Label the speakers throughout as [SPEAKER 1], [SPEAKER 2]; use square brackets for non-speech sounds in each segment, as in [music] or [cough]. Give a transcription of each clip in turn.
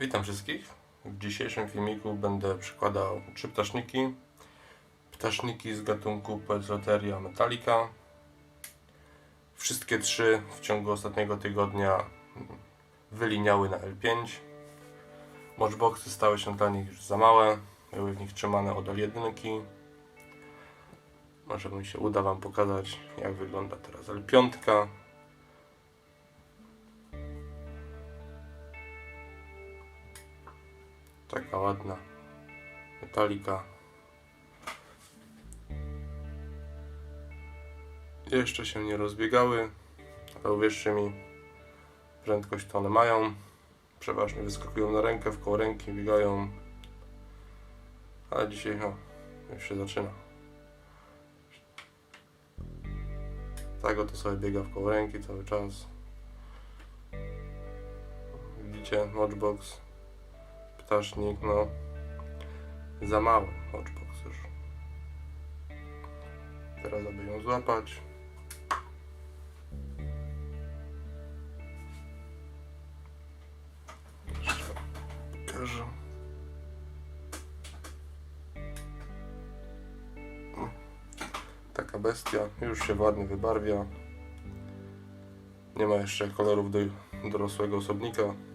[SPEAKER 1] Witam wszystkich. W dzisiejszym filmiku będę przykładał trzy ptaszniki. Ptaszniki z gatunku Poeciloteria metallica. Wszystkie trzy w ciągu ostatniego tygodnia wyliniały na L5. Watchboxy stały się dla nich już za małe. Były w nich trzymane od L1. Może mi się uda Wam pokazać jak wygląda teraz L5. Taka ładna metalika. Jeszcze się nie rozbiegały, ale uwierzcie mi, prędkość to one mają. Przeważnie wyskakują na rękę, w koło ręki, biegają. Ale dzisiaj, no, już się zaczyna. Tak oto sobie biega w koło ręki cały czas. Widzicie, watchbox ptasznik, no za mały watchbox już. Teraz aby ją złapać. Jeszcze Pokażę. Taka bestia już się ładnie wybarwia. Nie ma jeszcze kolorów do dorosłego osobnika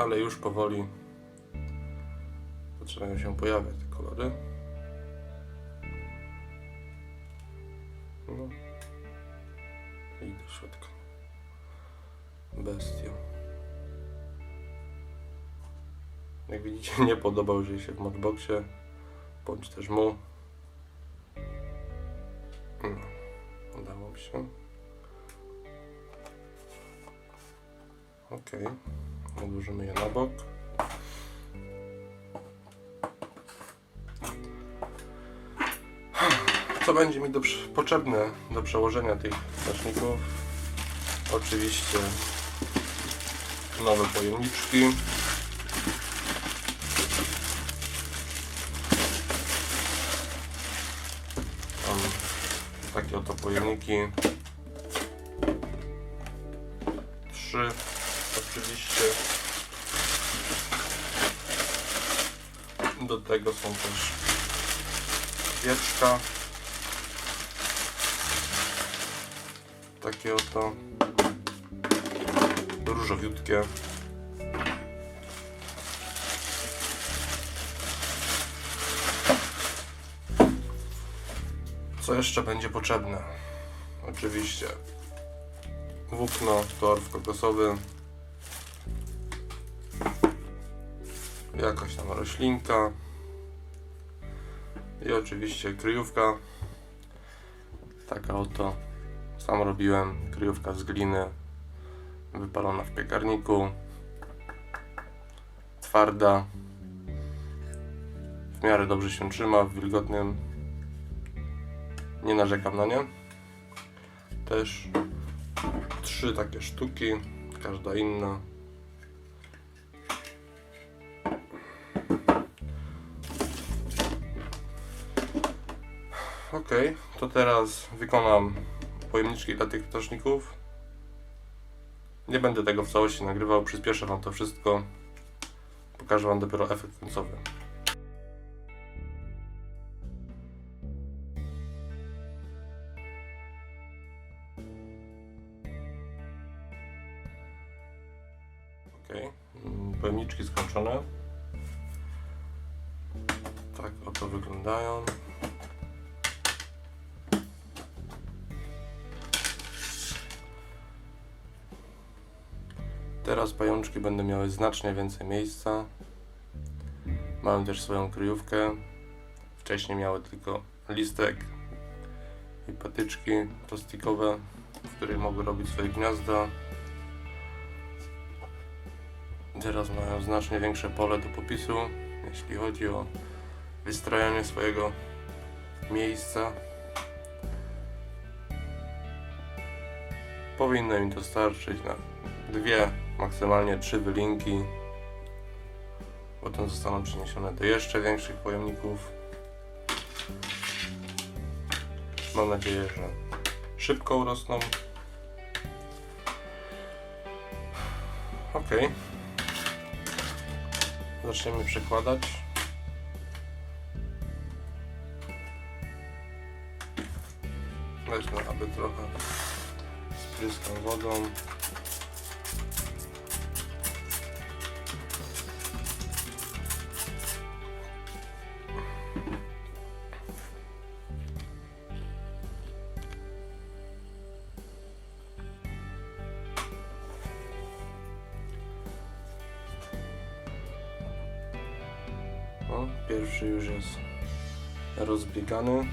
[SPEAKER 1] ale już powoli zaczynają się pojawiać te kolory. No. I do środka. Bestia. Jak widzicie, nie podobał się w modboxie, bądź też mu. No, udało mi się. Okej. Odłożymy je na bok. Co będzie mi do, potrzebne do przełożenia tych znaczników? Oczywiście nowe pojemniczki. Mam takie oto pojemniki. Trzy oczywiście. Do tego są też wieczka. Takie oto różowiutkie. Co jeszcze będzie potrzebne? Oczywiście włókno, torf kokosowy, jakaś tam roślinka i oczywiście kryjówka. Taka oto. Sam robiłem kryjówka z gliny wypalona w piekarniku. Twarda. W miarę dobrze się trzyma w wilgotnym. Nie narzekam na nie. Też trzy takie sztuki każda inna Ok, to teraz wykonam pojemniczki dla tych ptaszników. Nie będę tego w całości nagrywał, przyspieszę Wam to wszystko. Pokażę Wam dopiero efekt końcowy. Teraz pajączki będą miały znacznie więcej miejsca. Mają też swoją kryjówkę. Wcześniej miały tylko listek i patyczki plastikowe, w których mogły robić swoje gniazda. Teraz mają znacznie większe pole do popisu, jeśli chodzi o wystrajanie swojego miejsca. Powinno im to starczyć na dwie, maksymalnie trzy wylinki. Potem zostaną przeniesione do jeszcze większych pojemników. Mam nadzieję, że szybko urosną. Ok. Zaczniemy przekładać. Weźmy, aby trochę spryskam wodą. Pierwszy już jest rozbiegany.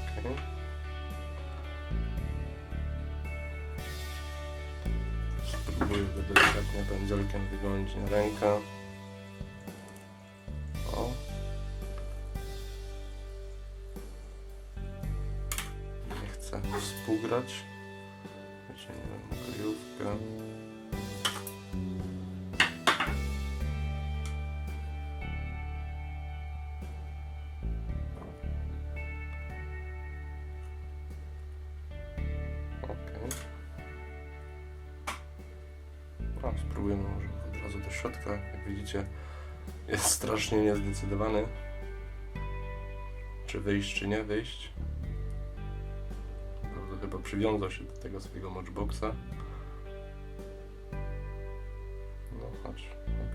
[SPEAKER 1] Okej. Spróbuję go delikatnie pędzelkiem wygonić na rękę. Nie chcę współgrać. Może od razu do środka. Jak widzicie, jest strasznie niezdecydowany. Czy wyjść, czy nie wyjść. Bardzo chyba przywiązał się do tego swojego matchboxa.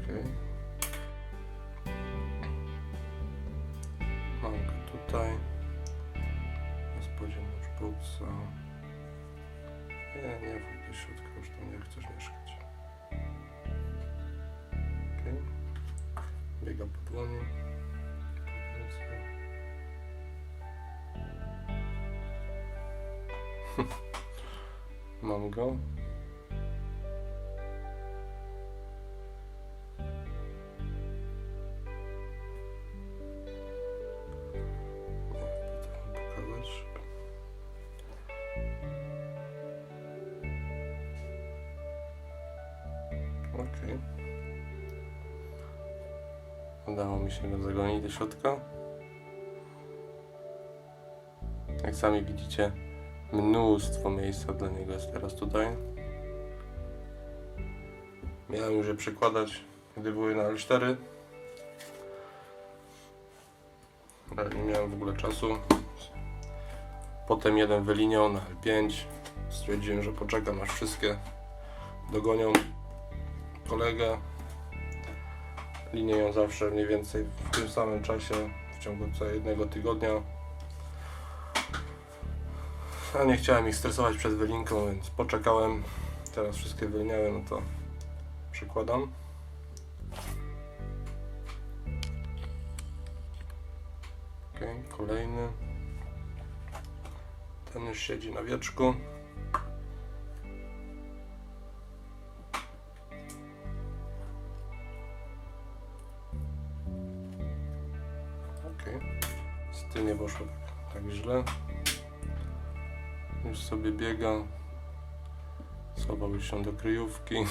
[SPEAKER 1] Okej. Mam go tutaj. Na spodzie matchboxa. Nie, nie wchodź do środka, już tam nie chcesz mieszkać. Okej. Biega po dłoni. Mam go. Udało mi się go zagonić do środka. Jak sami widzicie, mnóstwo miejsca dla niego jest teraz tutaj. Miałem już je przekładać, gdy były na L4. Ale nie miałem w ogóle czasu. Potem jeden wyliniał na L5. Stwierdziłem, że poczekam aż wszystkie dogonią kolegę. Linieją zawsze mniej więcej w tym samym czasie, w ciągu co jednego tygodnia. A nie chciałem ich stresować przed wylinką, więc poczekałem. Teraz wszystkie wyliniały, no to przykładam. Ok, kolejny. Ten już siedzi na wieczku. Tym nie poszło tak, źle. Już sobie biega. Schował się do kryjówki. [laughs]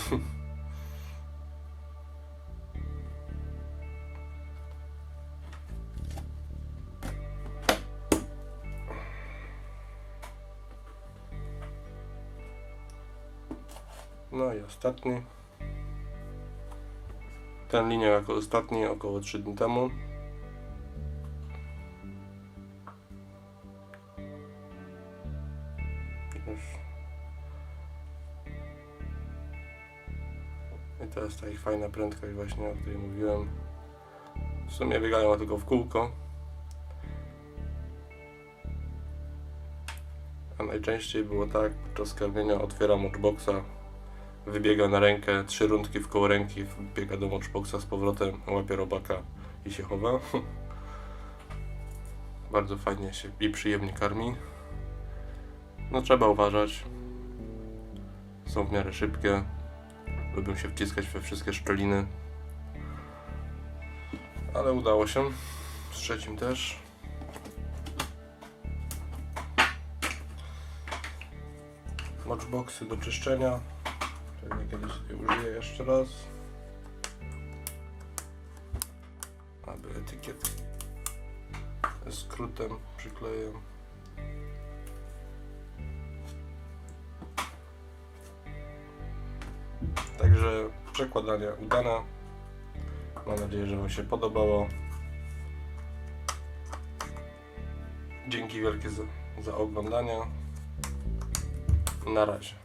[SPEAKER 1] No i ostatni. Ten linię jako ostatni około 3 dni temu. Już. I to jest ta ich fajna prędkość właśnie, o której mówiłem. W sumie biegają tylko w kółko. A najczęściej było tak, podczas karmienia otwiera matchboxa, wybiega na rękę, trzy rundki w koło ręki, biega do matchboxa z powrotem, łapie robaka i się chowa. [laughs] Bardzo fajnie się i przyjemnie karmi. No trzeba uważać. Są w miarę szybkie. Lubią się wciskać we wszystkie szczeliny. Ale udało się. Z trzecim też. Matchboxy do czyszczenia. Pewnie kiedyś je użyję jeszcze raz. Aby etykietki skrótem przykleję. Przekładanie udane. Mam nadzieję, że Wam się podobało. Dzięki wielkie za, za oglądanie. Na razie.